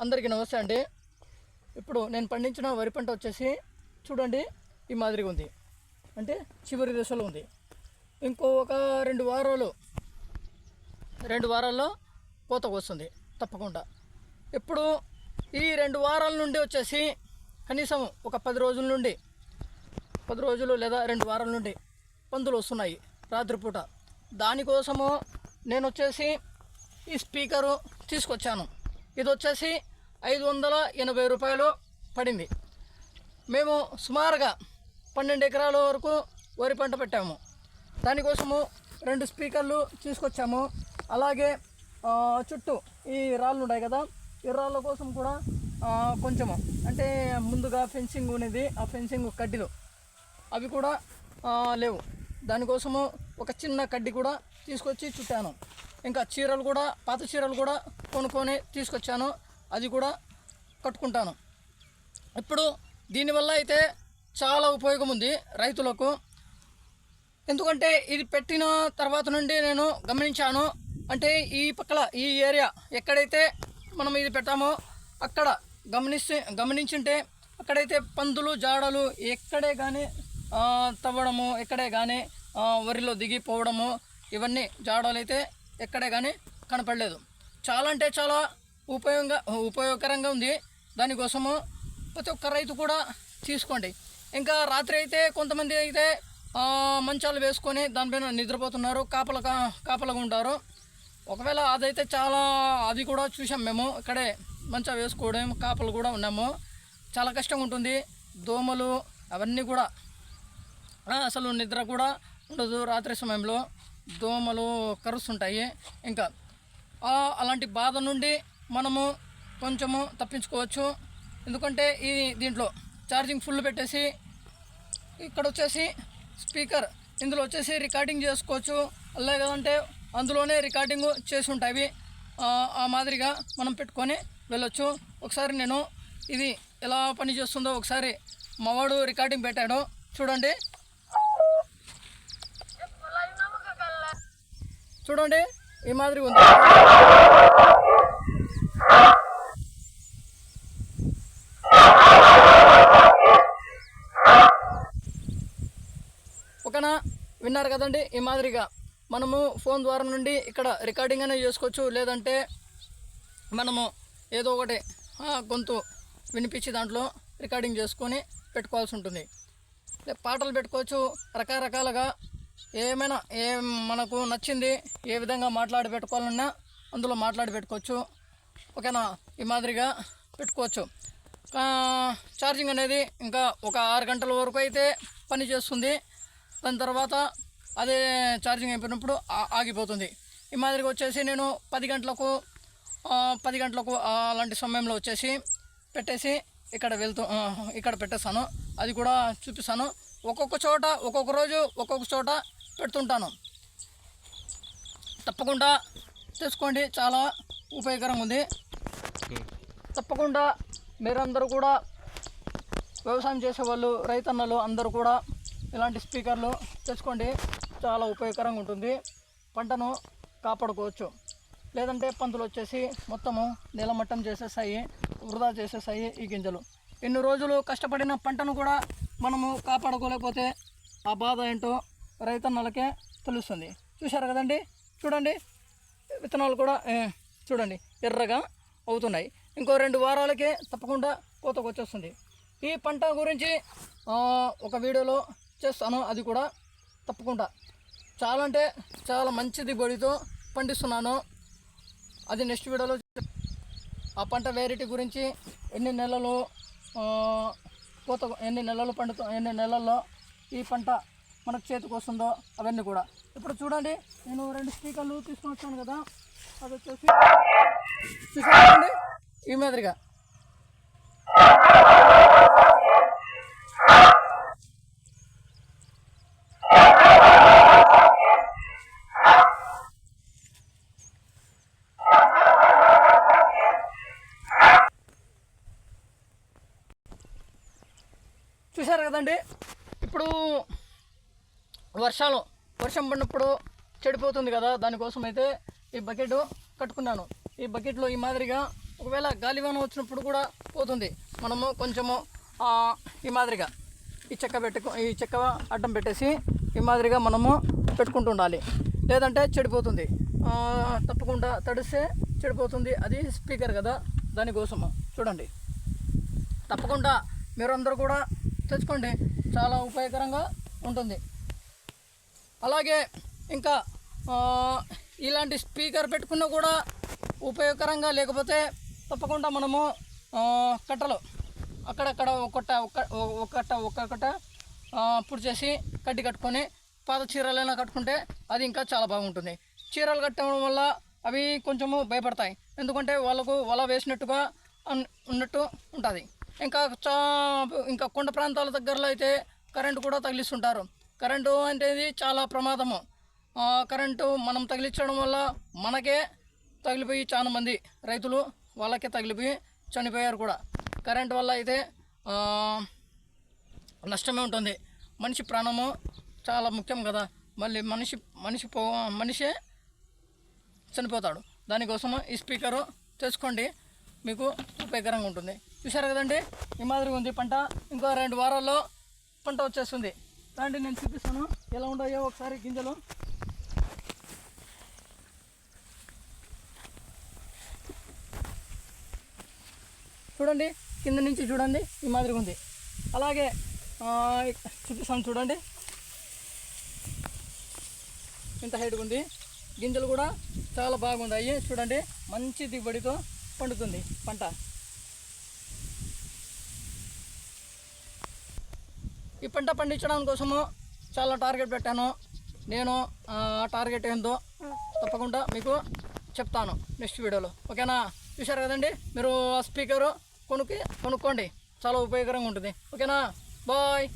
అందరికీ నమస్తే అండి. ఇప్పుడు నేను పండించిన వరి పంట వచ్చేసి చూడండి ఈ మాదిరిగా ఉంది. అంటే చివరి దశలో ఉంది. ఇంకో ఒక రెండు వారాలు రెండు వారాల్లో కోతకు వస్తుంది తప్పకుండా. ఇప్పుడు ఈ రెండు వారాల నుండి వచ్చేసి కనీసం ఒక పది రోజుల నుండి పది రోజులు లేదా రెండు వారాల నుండి పందులు వస్తున్నాయి రాత్రిపూట. దానికోసము నేను వచ్చేసి ఈ స్పీకరు తీసుకొచ్చాను. ఇది వచ్చేసి ఐదు వందల ఎనభై రూపాయలు పడింది. మేము సుమారుగా పన్నెండు ఎకరాల వరకు వరి పంట పెట్టాము. దానికోసము రెండు స్పీకర్లు తీసుకొచ్చాము. అలాగే చుట్టూ ఈ రాళ్ళు ఉన్నాయి కదా ఈ రాళ్ళ కోసం కూడా కొంచెము అంటే ముందుగా ఫెన్సింగ్ ఉన్నది ఆ ఫెన్సింగ్ కడ్డీలు అవి కూడా లేవు. దానికోసము ఒక చిన్న కడ్డీ కూడా తీసుకొచ్చి చుట్టాను. ఇంకా చీరలు కూడా పాత చీరలు కూడా కొనుక్కొని తీసుకొచ్చాను. అది కూడా కట్టుకుంటాను. ఇప్పుడు దీనివల్ల అయితే చాలా ఉపయోగం ఉంది రైతులకు. ఎందుకంటే ఇది పెట్టిన తర్వాత నుండి నేను గమనించాను. అంటే ఈ పక్కల ఈ ఏరియా ఎక్కడైతే మనం ఇది పెట్టామో అక్కడ గమనిస్తే గమనించుంటే అక్కడైతే పందులు జాడలు ఎక్కడే కానీ తవ్వడము ఎక్కడే కానీ వరిలో దిగిపోవడము ఇవన్నీ జాడలు అయితే ఎక్కడే కానీ కనపడలేదు. చాలా అంటే చాలా ఉపయోగంగా ఉపయోగకరంగా ఉంది. దానికోసము ప్రతి ఒక్క రైతు కూడా తీసుకోండి. ఇంకా రాత్రి అయితే కొంతమంది అయితే మంచాలు వేసుకొని దానిపైన నిద్రపోతున్నారు కాపల కాపలగా ఉంటారు. ఒకవేళ అదైతే చాలా అది కూడా చూసాం మేము. ఇక్కడే మంచా వేసుకోవడం కాపలు కూడా ఉన్నాము. చాలా కష్టంగా ఉంటుంది. దోమలు అవన్నీ కూడా అసలు నిద్ర కూడా ఉండదు రాత్రి సమయంలో. దోమలు కరుస్తుంటాయి. ఇంకా అలాంటి బాధ నుండి మనము కొంచెము తప్పించుకోవచ్చు. ఎందుకంటే ఈ దీంట్లో ఛార్జింగ్ ఫుల్ పెట్టేసి ఇక్కడ వచ్చేసి స్పీకర్ ఇందులో వచ్చేసి రికార్డింగ్ చేసుకోవచ్చు. లేదంటే అందులోనే రికార్డింగ్ చేసి ఉంటాయి ఆ, ఆ మాదిరిగా మనం పెట్టుకొని వెళ్ళొచ్చు. ఒకసారి నేను ఇది ఎలా పని చేస్తుందో ఒకసారి మావాడు రికార్డింగ్ పెట్టాడు. చూడండి. చూడండి. ఈ మాదిరి ఉంది. ఓకేనా? విన్నారు కదండి? ఈ మాదిరిగా మనము ఫోన్ ద్వారా నుండి ఇక్కడ రికార్డింగ్ అనేది చేసుకోవచ్చు. లేదంటే మనము ఏదో ఒకటి గొంతు వినిపించి దాంట్లో రికార్డింగ్ చేసుకొని పెట్టుకోవాల్సి ఉంటుంది. పాటలు పెట్టుకోవచ్చు. రకరకాలుగా ఏమైనా ఏ మనకు నచ్చింది ఏ విధంగా మాట్లాడి పెట్టుకోవాలన్నా అందులో మాట్లాడి పెట్టుకోవచ్చు. ఓకేనా? ఈ మాదిరిగా పెట్టుకోవచ్చు. ఛార్జింగ్ అనేది ఇంకా ఒక ఆరు గంటల వరకు అయితే పని చేస్తుంది. దాని తర్వాత అదే ఛార్జింగ్ అయిపోయినప్పుడు ఆగిపోతుంది. ఈ మాదిరిగా వచ్చేసి నేను పది గంటలకు పది గంటలకు అలాంటి సమయంలో వచ్చేసి పెట్టేసి ఇక్కడ వెళ్తూ ఇక్కడ పెట్టేస్తాను అది కూడా చూపిస్తాను. ఒక్కొక్క చోట ఒక్కొక్క రోజు ఒక్కొక్క చోట పెడుతుంటాను. తప్పకుండా తెలుసుకోండి చాలా ఉపయోగకరంగా ఉంది. తప్పకుండా మీరందరూ కూడా వ్యవసాయం చేసేవాళ్ళు రైతన్నలు అందరూ కూడా ఇలాంటి స్పీకర్లు తెచ్చుకోండి. చాలా ఉపయోగకరంగా ఉంటుంది. పంటను కాపాడుకోవచ్చు. లేదంటే పందులు వచ్చేసి మొత్తము నీలమట్టం చేసేస్తాయి వృధా చేసేస్తాయి ఈ గింజలు. ఎన్ని రోజులు కష్టపడిన పంటను కూడా మనము కాపాడుకోలేకపోతే ఆ బాధ ఏంటో రైతన్నలకే తెలుస్తుంది. చూశారు కదండి? చూడండి. విత్తనాలు కూడా చూడండి. ఎర్రగా అవుతున్నాయి. ఇంకో రెండు వారాలకే తప్పకుండా కోతకు వచ్చేస్తుంది. ఈ పంట గురించి ఒక వీడియోలో చేస్తాను. అది కూడా తప్పకుండా. చాలా అంటే చాలా మంచి దిగుబడితో పండిస్తున్నాను. అది నెక్స్ట్ వీడియోలో ఆ పంట వెరైటీ గురించి ఎన్ని నెలలు కోత ఎన్ని నెలలు పండుతో ఎన్ని నెలల్లో ఈ పంట మనకు చేతికి వస్తుందో అవన్నీ కూడా. ఇప్పుడు చూడండి నేను రెండు స్పీకర్లు తీసుకొని వచ్చాను కదా అది వచ్చేసి చూసారండి ఈ మాదిరిగా. చూశారు కదండి? ఇప్పుడు వర్షాలు వర్షం పడినప్పుడు చెడిపోతుంది కదా దానికోసం అయితే ఈ బకెట్ కట్టుకున్నాను. ఈ బకెట్లో ఈ మాదిరిగా ఒకవేళ గాలివాన వచ్చినప్పుడు కూడా పోతుంది. మనము కొంచెము ఈ మాదిరిగా ఈ చెక్క పెట్టుకు ఈ చెక్క అడ్డం పెట్టేసి ఈ మాదిరిగా మనము పెట్టుకుంటూ ఉండాలి. లేదంటే చెడిపోతుంది. తప్పకుండా తడిస్తే చెడిపోతుంది. అది స్పీకర్ కదా దానికోసము. చూడండి. తప్పకుండా మీరందరూ కూడా తెచ్చుకోండి చాలా ఉపయోగకరంగా ఉంటుంది. అలాగే ఇంకా ఇలాంటి స్పీకర్ పెట్టుకున్నా కూడా ఉపయోగకరంగా లేకపోతే తప్పకుండా మనము కట్టలు అక్కడక్కడ ఒక్కొక్క ఒక్క ఒక్కట ఒక్కొక్కట పుడి చేసి కడ్డి కట్టుకొని పాత చీరలైనా కట్టుకుంటే అది ఇంకా చాలా బాగుంటుంది. చీరలు కట్టడం వల్ల అవి కొంచెము భయపడతాయి. ఎందుకంటే వాళ్ళకు వల వేసినట్టుగా ఉన్నట్టు ఉంటుంది. ఇంకా చా ఇంకా కొండ ప్రాంతాల దగ్గరలో అయితే కరెంటు కూడా తగిలిస్తుంటారు. కరెంటు అనేది చాలా ప్రమాదము. కరెంటు మనం తగిలించడం వల్ల మనకే తగిలిపోయి చాలా మంది రైతులు వాళ్ళకే తగిలిపోయి చనిపోయారు కూడా. కరెంట్ వల్ల అయితే నష్టమే ఉంటుంది. మనిషి ప్రాణము చాలా ముఖ్యం కదా. మళ్ళీ మనిషి మనిషి పో మనిషే చనిపోతాడు. దానికోసము ఈ స్పీకరు తెచ్చుకోండి. మీకు ఉపయోగకరంగా ఉంటుంది. చూసారు కదండి? ఈ మాదిరిగా ఉంది పంట. ఇంకో రెండు వారాల్లో పంట వచ్చేస్తుంది. రండి నేను చూపిస్తాను. ఎలా ఉన్నాయో ఒకసారి గింజలు. చూడండి కింద నుంచి చూడండి ఈ మాదిరిగా ఉంది. అలాగే చూపిస్తాను చూడండి. ఇంత హైట్గా ఉంది. గింజలు కూడా చాలా బాగుంది. చూడండి మంచి దిగుబడితో పండుతుంది పంట ఈ పంట పండించడం కోసము చాలా టార్గెట్ పెట్టాను. నేను ఆ టార్గెట్ ఏందో తప్పకుండా మీకు చెప్తాను నెక్స్ట్ వీడియోలో. ఓకేనా? చూశారు కదండి? మీరు ఆ స్పీకరు కొనుక్కి కొనుక్కోండి. చాలా ఉపయోగకరంగా ఉంటుంది. ఓకేనా? బాయ్!